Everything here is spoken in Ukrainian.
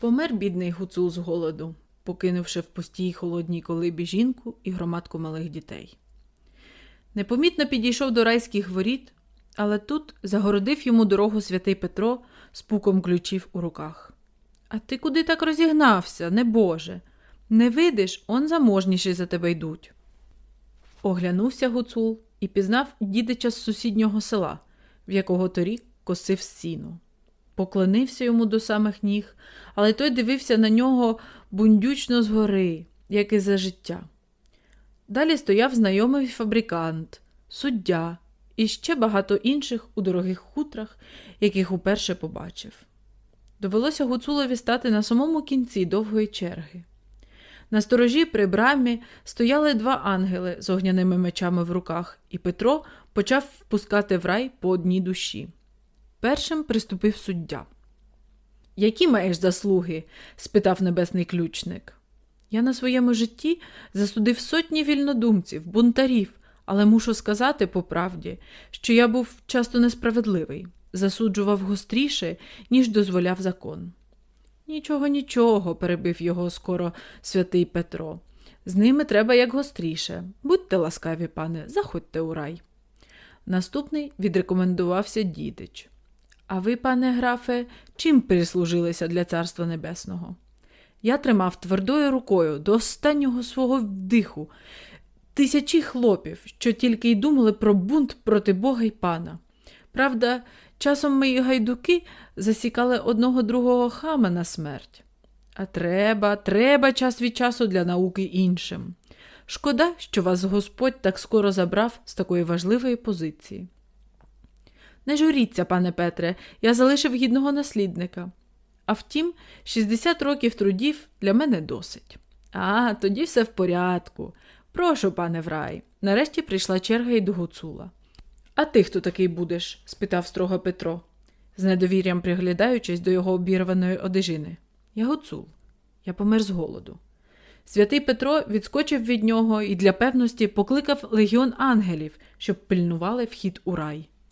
Помер бідний гуцул з голоду, покинувши в пустій холодній колибі жінку і громадку малих дітей. Непомітно підійшов до райських воріт, але тут загородив йому дорогу святий Петро з пуком ключів у руках. А ти куди так розігнався, небоже? Не видиш, он заможніші за тебе йдуть. Оглянувся гуцул і пізнав дідича з сусіднього села, в якого торік косив сіну. Поклонився йому до самих ніг, але той дивився на нього бундючно згори, як і за життя. Далі стояв знайомий фабрикант, суддя і ще багато інших у дорогих хутрах, яких уперше побачив. Довелося гуцулові стати на самому кінці довгої черги. На сторожі при брамі стояли два ангели з огняними мечами в руках, і Петро почав впускати в рай по одній душі. Першим приступив суддя. Які маєш заслуги? спитав небесний ключник. Я на своєму житті засудив сотні вільнодумців, бунтарів, але мушу сказати по правді, що я був часто несправедливий, засуджував гостріше, ніж дозволяв закон. Нічого, нічого, перебив його скоро святий Петро. З ними треба як гостріше. Будьте ласкаві, пане, заходьте у рай. Наступний відрекомендувався дідич. А ви, пане графе, чим прислужилися для царства небесного? Я тримав твердою рукою до останнього свого вдиху тисячі хлопів, що тільки й думали про бунт проти Бога й пана. Правда, часом мої гайдуки засікали одного другого хама на смерть. А треба, треба час від часу для науки іншим. Шкода, що вас Господь так скоро забрав з такої важливої позиції. Не журіться, пане Петре, я залишив гідного наслідника. А втім, 60 років трудів для мене досить. А, тоді все в порядку. Прошу, пане Врай. Нарешті прийшла черга й до гуцула. А ти хто такий будеш? спитав строго Петро, з недовір'ям приглядаючись до його обірваної одежини. Я гуцул. Я помер з голоду. Святий Петро відскочив від нього і для певності покликав легіон ангелів, щоб пильнували вхід у рай.